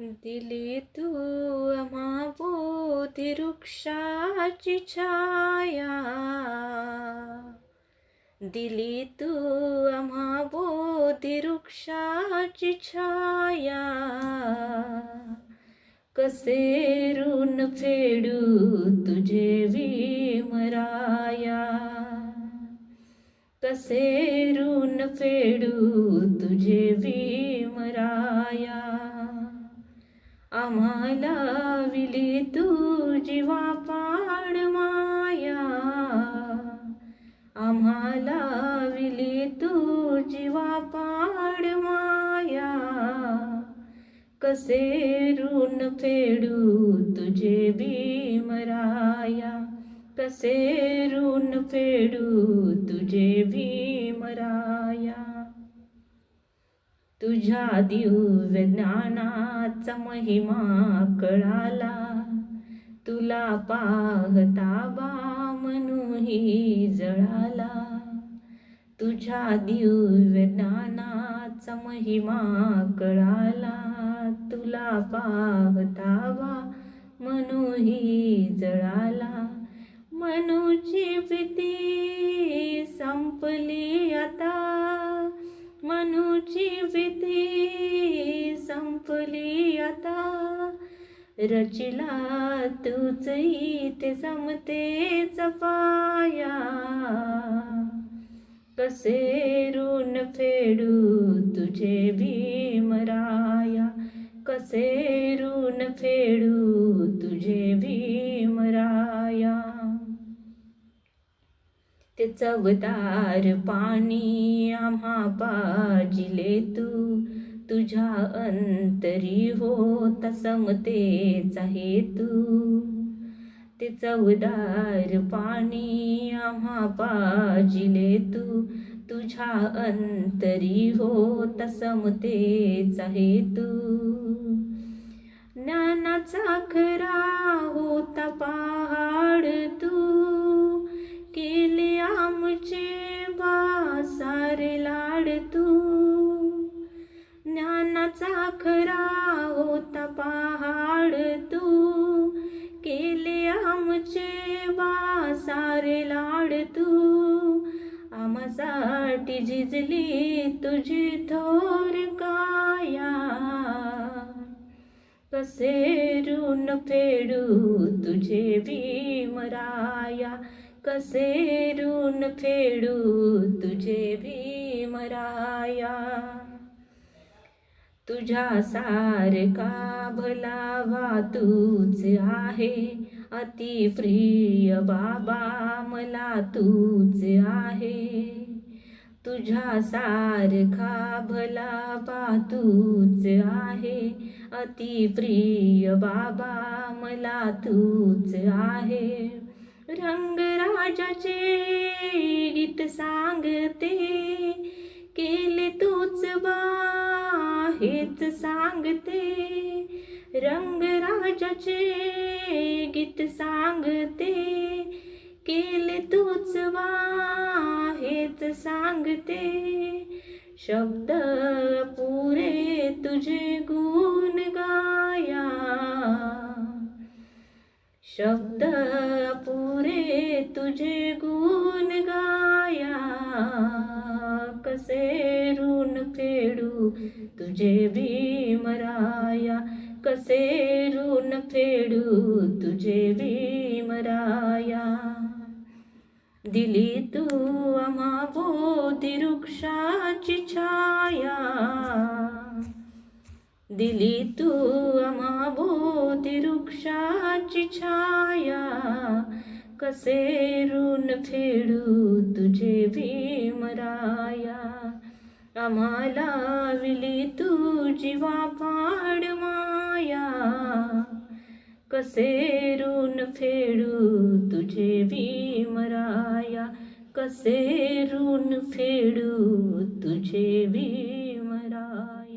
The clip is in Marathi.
दिली तू आम्हा वृक्षाची छाया. दिली तू आम्हा वृक्षाची छाया. कसे ऋण फेडू तुझे विमराया कसे ऋण फेडू आम्हाला विली तू जीवा पाड माया. आम्हाला विली तू जीवा पाड माया. कसे ऋण फेडू तुझे भीमराया कसे ऋण फेडू तुझे तुझ्या दिव्य ज्ञानाचा महिमा कळाला. तुला पाहता बा मनुही जळाला. तुझ्या दिव्य ज्ञानाचा महिमा कळाला. तुला पाहता बा मनुही जळाला. मनुची भीती संपली आता. मनुची संपली आता. रचिला तूच इथे जमते पाया कसे ऋण फेडू तुझे भीमराया कसे ऋण फेडू तुझे भी ते चवदार पाणी आम्हा पाजिले तू. तुझ्या अंतरी होत समतेचा हेतू ते. चवदार पाणी आम्हा पाजिले तू. तुझ्या अंतरी होत समतेचा हेतू ज्ञानाचा खरा होता पहाड तू. केले आमचे बासारे लाड तू. ज्ञानाचा खरा होता पहाड तू. केले आमचे बासारे लाड तू. आम्हासाठी झिजली तुझी थोर काया. कसे ऋण फेडू तुझे भीमराया कसे ऋण फेडू तुझे भीमराया तुझ्या सारखा भला तूच आहे? अति प्रिय बाबा मला तूच आहे. तुझ्या सारखा भला तूच आहे? अति प्रिय बाबा मला तूच आहे. रंगराजाचे गीत सांगते. केले तूच बा हेच सांगते. रंगराजाचे गीत सांगते. केले तूच बा हेच सांगते. शब्द पुरे तुझे गुण शब्द पुरे तुझे गुण गाया कसे ऋण फेडू तुझे भीमराया कसे ऋण फेडू तुझे भीमराया दिली तू आम्हा बोधी वृक्षाची छाया दिली तू अमाभोती वृक्षाची छाया. कसे ऋण फेडू तुझे भीमराया. आम्हाला विली तू जीवा पाड माया. कसे ऋण फेडू तुझे भीमराया. कसे ऋण फेडू तुझे भीमराया.